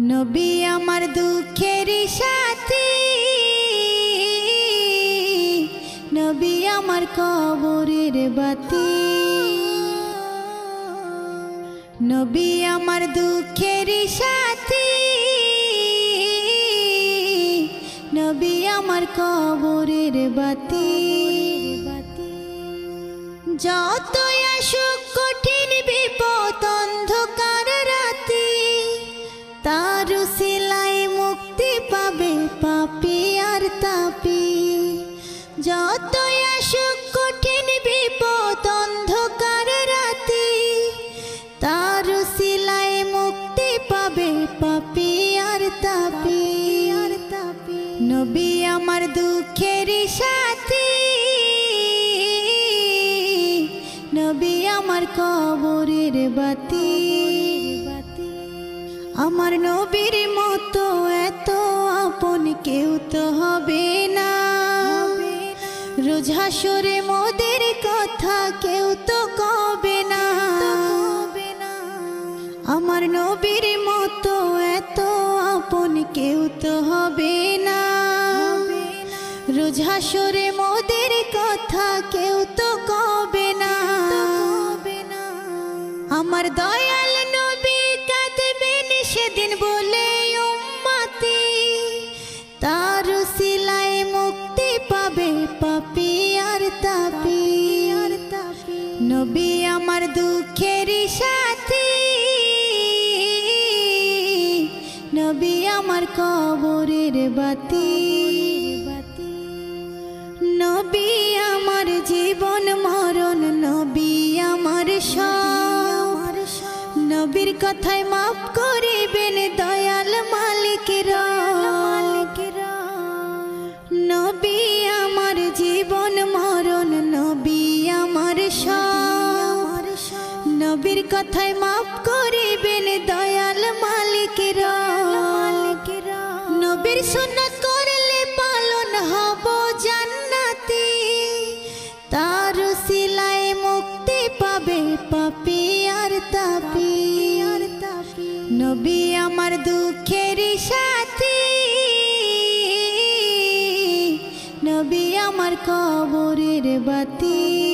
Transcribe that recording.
নবী আমার দুঃখের সাথী। নবী আমার কবরের বাতি। নবী আমার দুঃখের সাথী। নবী আমার কবরের বাতি। যতই আসুক কঠিন বিপদ সিলাই মুক্তি পাবে পাপি আর তাপি। যতই আসুক কঠিন বিপদ, অন্ধকার রাতি, তার সিলাই মুক্তি পাবে পাপি আর তাপি। আর তাপি নবী আমার দুঃখের সাথী। নবী আমার কবরের বাতি। আমার নবীর মতো এত আপন কেউ তো হবে না। রোজ হাসরে মোদের কথা কেউ তো কবে না। আমার নবীর মতো এত আপন কেউ তো হবে না। রোজ হাসরে মোদের কথা কেউ তো কবে না। আমার দয়াল পাবে পাপি আর তাপি। আর তাপি নবী আমার দুঃখের সাথী। নবী আমার কবরের বাতি। নবী আমার জীবন মরণ। নবী আমার সব। নবীর কথায় মাফ করিবেন দয়াল মালিকের। নবী নবীর কথায় মাফ করিবেন দয়াল মালিকের। নবীর সুন্নাত করলে পালন হব জান্নাতি। তার সিলাই মুক্তি পাবে পাপি আর তাপি। নবী আমার দুঃখের সাথী। নবী আমার কবরের বাতি।